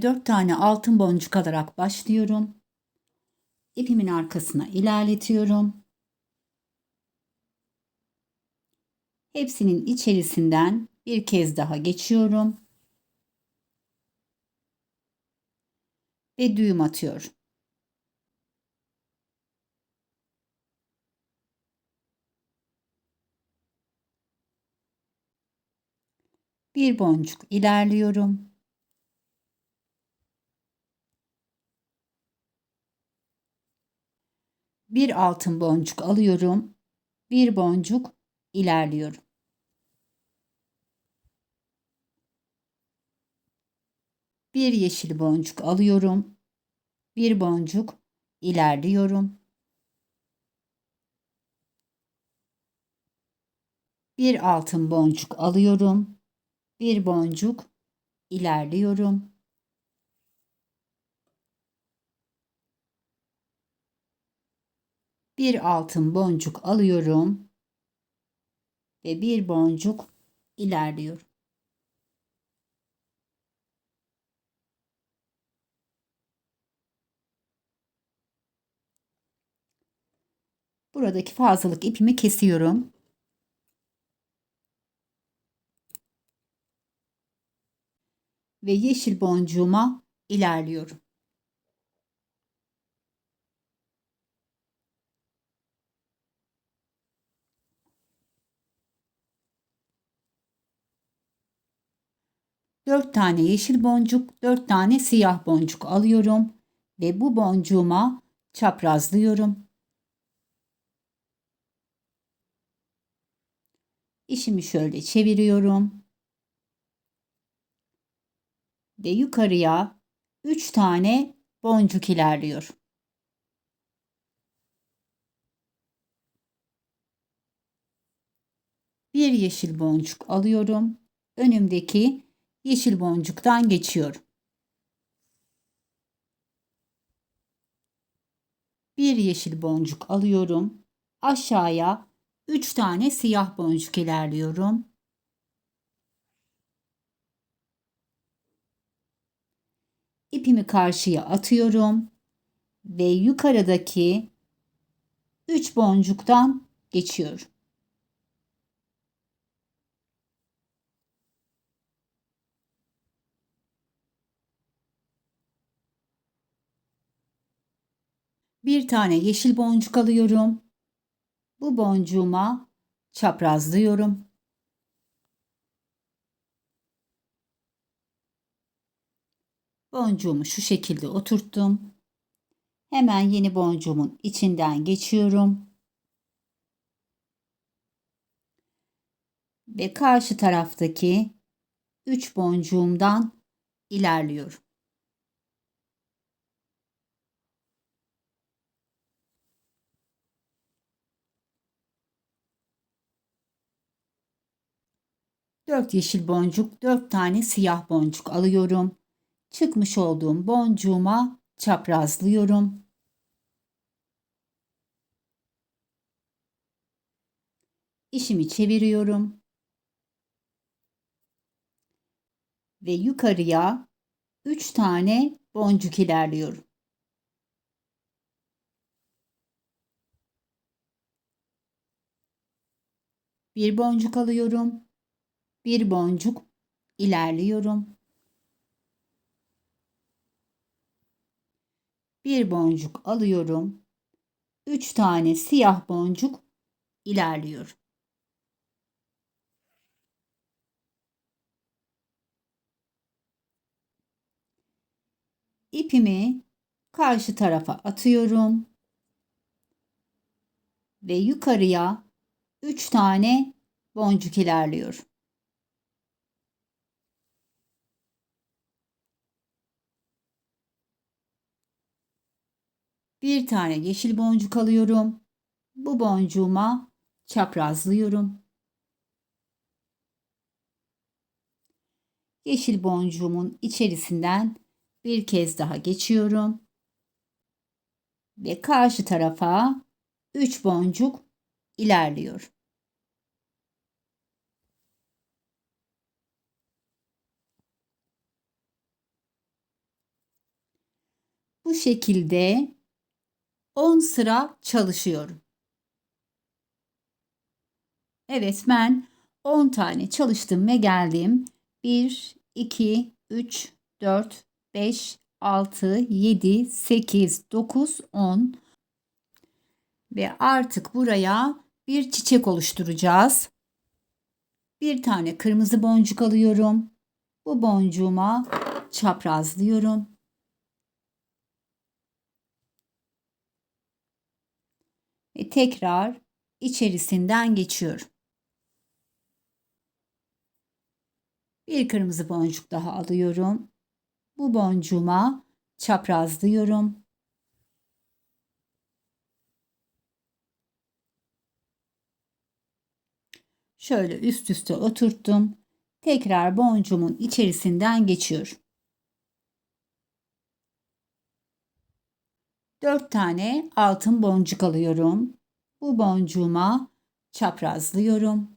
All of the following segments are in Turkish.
ipime 4 tane altın boncuk alarak başlıyorum. İpimin arkasına ilerletiyorum. Hepsinin içerisinden bir kez daha geçiyorum. Ve düğüm atıyorum. Bir boncuk ilerliyorum. Bir altın boncuk alıyorum. Bir boncuk ilerliyorum. Bir yeşil boncuk alıyorum. Bir boncuk ilerliyorum. Bir altın boncuk alıyorum. Bir boncuk ilerliyorum. Bir altın boncuk alıyorum ve bir boncuk ilerliyorum. Buradaki fazlalık ipimi kesiyorum. Ve yeşil boncuğuma ilerliyorum. Dört tane yeşil boncuk, dört tane siyah boncuk alıyorum ve bu boncuğuma çaprazlıyorum. İşimi şöyle çeviriyorum. Ve yukarıya 3 tane boncuk ilerliyor. Bir yeşil boncuk alıyorum. Önümdeki yeşil boncuktan geçiyorum. Bir yeşil boncuk alıyorum. Aşağıya 3 tane siyah boncuk ilerliyorum. İpimi karşıya atıyorum ve yukarıdaki 3 boncuktan geçiyorum. Bir tane yeşil boncuk alıyorum. Bu boncuğuma çaprazlıyorum. Boncuğumu şu şekilde oturttum. Hemen yeni boncuğumun içinden geçiyorum. Ve karşı taraftaki 3 boncuğumdan ilerliyorum. Dört yeşil boncuk, dört tane siyah boncuk alıyorum. Çıkmış olduğum boncuğuma çaprazlıyorum. İşimi çeviriyorum. Ve yukarıya 3 tane boncuk ilerliyorum. Bir boncuk alıyorum. Bir boncuk ilerliyorum. Bir boncuk alıyorum. Üç tane siyah boncuk ilerliyorum. İpimi karşı tarafa atıyorum. Ve yukarıya 3 tane boncuk ilerliyorum. Bir tane yeşil boncuk alıyorum. Bu boncuğuma çaprazlıyorum. Yeşil boncuğumun içerisinden bir kez daha geçiyorum. Ve karşı tarafa 3 boncuk ilerliyor. Bu şekilde 10 sıra çalışıyorum. Evet ben 10 tane çalıştım ve geldim. 1, 2, 3, 4, 5, 6, 7, 8, 9, 10 ve artık buraya bir çiçek oluşturacağız. Bir tane kırmızı boncuk alıyorum. Bu boncuğuma çaprazlıyorum. Ve tekrar içerisinden geçiyorum. Bir kırmızı boncuk daha alıyorum. Bu boncuğuma çaprazlıyorum. Şöyle üst üste oturttum. Tekrar boncuğumun içerisinden geçiyorum. 4 tane altın boncuk alıyorum. Bu boncuğuma çaprazlıyorum.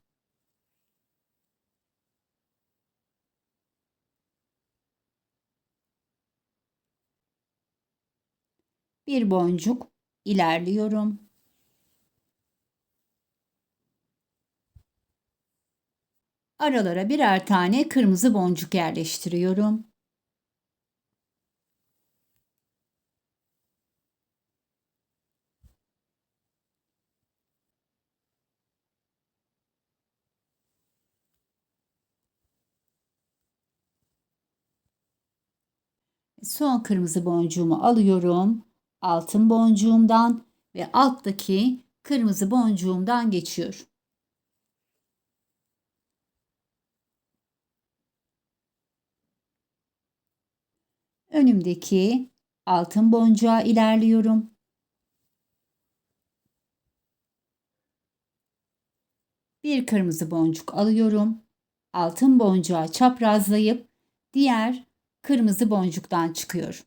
Bir boncuk ilerliyorum. Aralara birer tane kırmızı boncuk yerleştiriyorum. Son kırmızı boncuğumu alıyorum. Altın boncuğumdan ve alttaki kırmızı boncuğumdan geçiyorum. Önümdeki altın boncuğa ilerliyorum. Bir kırmızı boncuk alıyorum. Altın boncuğa çaprazlayıp diğer kırmızı boncuktan çıkıyorum.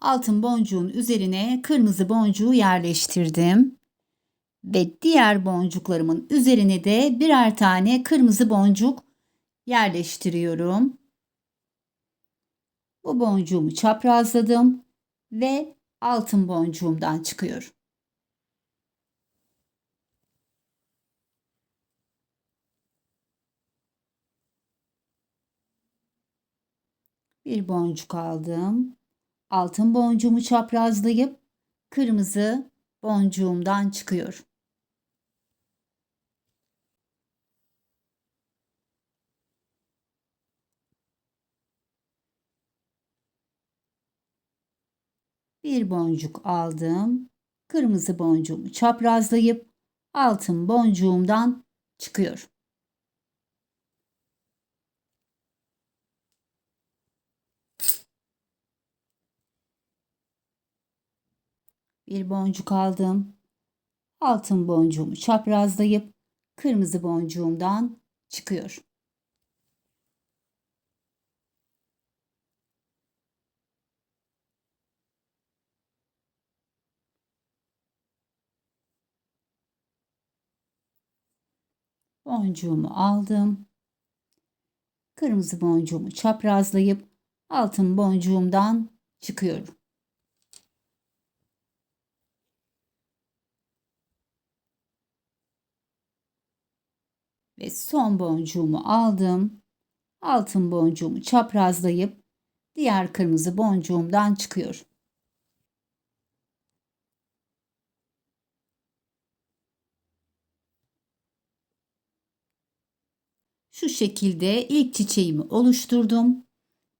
Altın boncuğun üzerine kırmızı boncuğu yerleştirdim. Ve diğer boncuklarımın üzerine de birer tane kırmızı boncuk yerleştiriyorum. Bu boncuğumu çaprazladım ve altın boncuğumdan çıkıyorum. Bir boncuk aldım. Altın boncuğumu çaprazlayıp kırmızı boncuğumdan çıkıyorum. Bir boncuk aldım. Kırmızı boncuğumu çaprazlayıp altın boncuğumdan çıkıyorum. Bir boncuk aldım. Altın boncuğumu çaprazlayıp kırmızı boncuğumdan çıkıyor. Boncuğumu aldım. Kırmızı boncuğumu çaprazlayıp altın boncuğumdan çıkıyorum. Ve son boncuğumu aldım. Altın boncuğumu çaprazlayıp diğer kırmızı boncuğumdan çıkıyorum. Şu şekilde ilk çiçeğimi oluşturdum.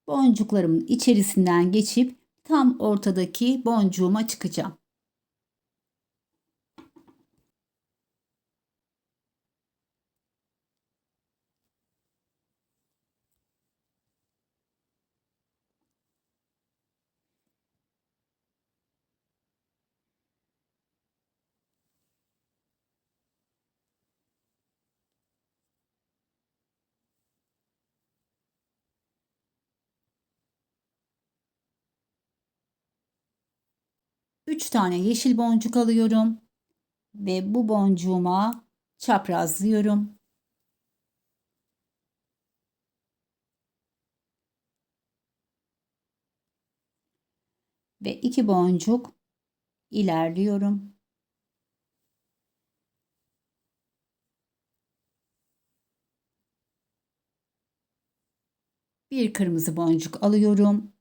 Boncuklarımın içerisinden geçip tam ortadaki boncuğuma çıkacağım. Üç tane yeşil boncuk alıyorum ve bu boncuğuma çaprazlıyorum. Ve iki boncuk ilerliyorum. Bir kırmızı boncuk alıyorum.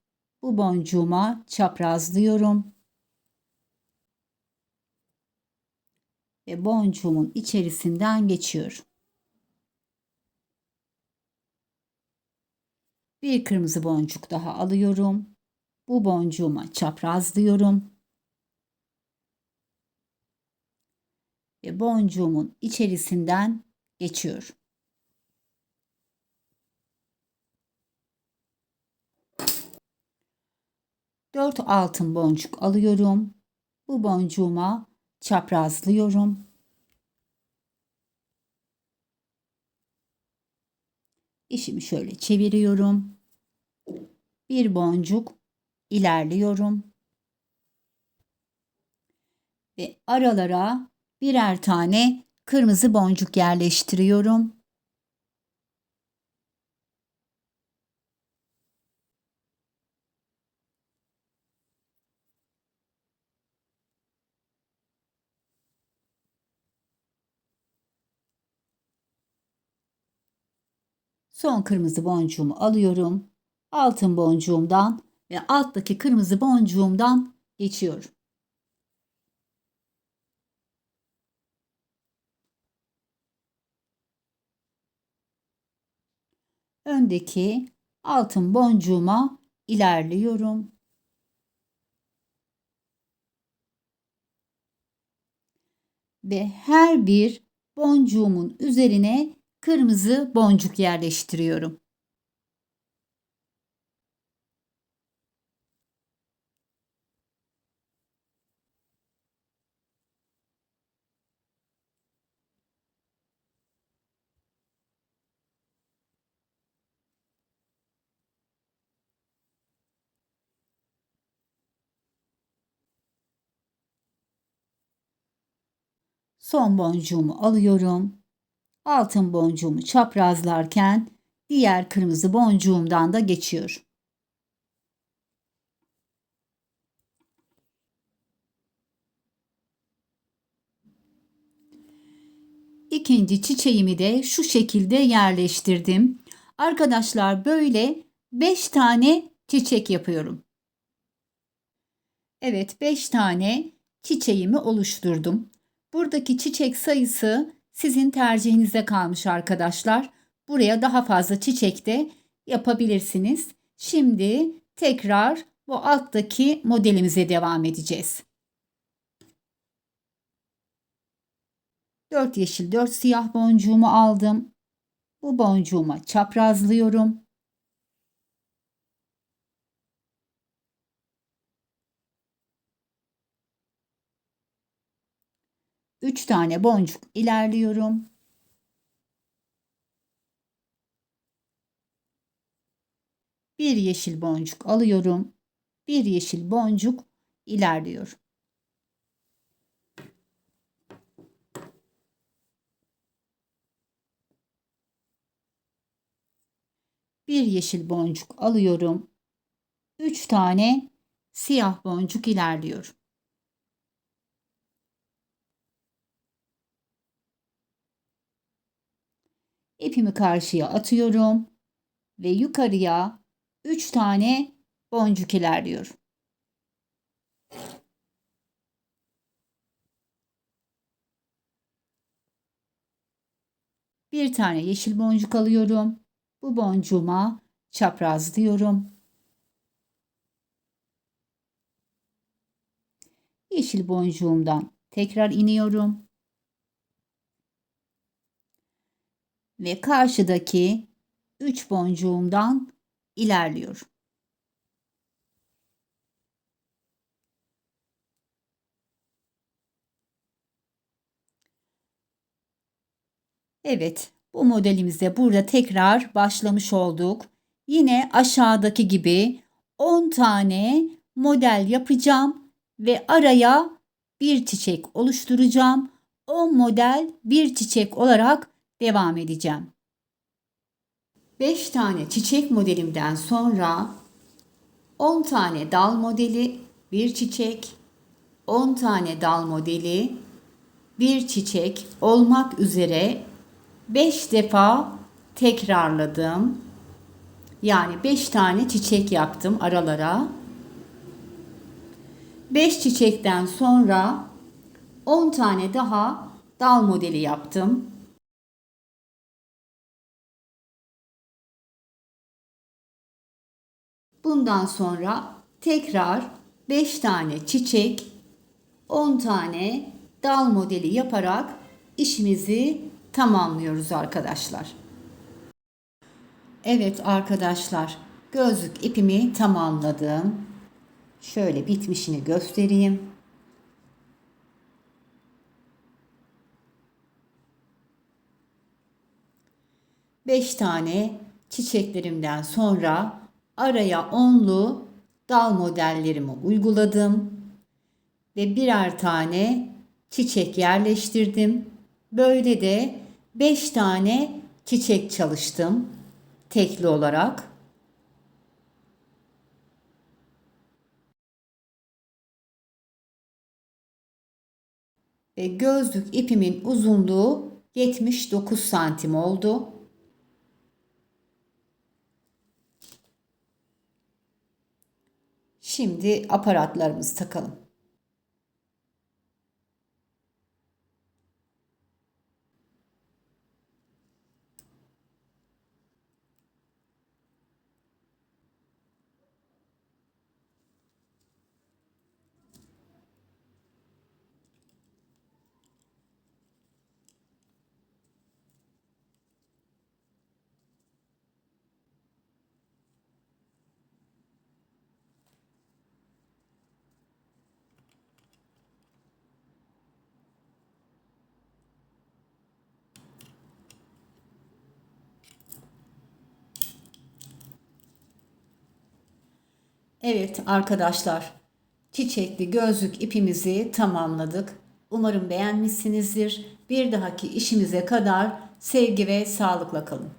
Bu boncuğuma çaprazlıyorum. Ve boncuğumun içerisinden geçiyorum. Bir kırmızı boncuk daha alıyorum. Bu boncuğuma çaprazlıyorum. Ve boncuğumun içerisinden geçiyorum. Dört altın boncuk alıyorum. Bu boncuğuma çaprazlıyorum. İşimi şöyle çeviriyorum. Bir boncuk ilerliyorum. Ve aralara birer tane kırmızı boncuk yerleştiriyorum. Son kırmızı boncuğumu alıyorum. Altın boncuğumdan ve alttaki kırmızı boncuğumdan geçiyorum. Öndeki altın boncuğuma ilerliyorum. Ve her bir boncuğumun üzerine kırmızı boncuk yerleştiriyorum. Son boncuğumu alıyorum. Altın boncuğumu çaprazlarken diğer kırmızı boncuğumdan da geçiyor. İkinci çiçeğimi de şu şekilde yerleştirdim. Arkadaşlar böyle 5 tane çiçek yapıyorum. Evet 5 tane çiçeğimi oluşturdum. Buradaki çiçek sayısı sizin tercihinize kalmış arkadaşlar. Buraya daha fazla çiçek de yapabilirsiniz. Şimdi tekrar bu alttaki modelimize devam edeceğiz. 4 yeşil 4 siyah boncuğumu aldım. Bu boncuğuma çaprazlıyorum. 3 tane boncuk ilerliyorum. Bir yeşil boncuk alıyorum. Bir yeşil boncuk ilerliyorum. Bir yeşil boncuk alıyorum. 3 tane siyah boncuk ilerliyorum. İpimi karşıya atıyorum ve yukarıya 3 tane boncuk ilerliyorum. Bir tane yeşil boncuk alıyorum. Bu boncuğuma çaprazlıyorum. Yeşil boncuğumdan tekrar iniyorum. Ve karşıdaki 3 boncuğumdan ilerliyorum. Evet, bu modelimizde burada tekrar başlamış olduk. Yine aşağıdaki gibi 10 tane model yapacağım ve araya bir çiçek oluşturacağım. 10 model bir çiçek olarak devam edeceğim. 5 tane çiçek modelimden sonra 10 tane dal modeli bir çiçek, 10 tane dal modeli bir çiçek olmak üzere 5 defa tekrarladım. Yani 5 tane çiçek yaptım aralara. 5 çiçekten sonra 10 tane daha dal modeli yaptım. Bundan sonra tekrar 5 tane çiçek, 10 tane dal modeli yaparak işimizi tamamlıyoruz arkadaşlar. Evet arkadaşlar, gözlük ipimi tamamladım. Şöyle bitmişini göstereyim. Beş tane çiçeklerimden sonra araya onlu dal modellerimi uyguladım ve birer tane çiçek yerleştirdim. Böyle de 5 tane çiçek çalıştım tekli olarak. Ve gözlük ipimin uzunluğu 79 santim oldu. Şimdi aparatlarımızı takalım. Evet arkadaşlar, çiçekli gözlük ipimizi tamamladık. Umarım beğenmişsinizdir. Bir dahaki işimize kadar sevgi ve sağlıkla kalın.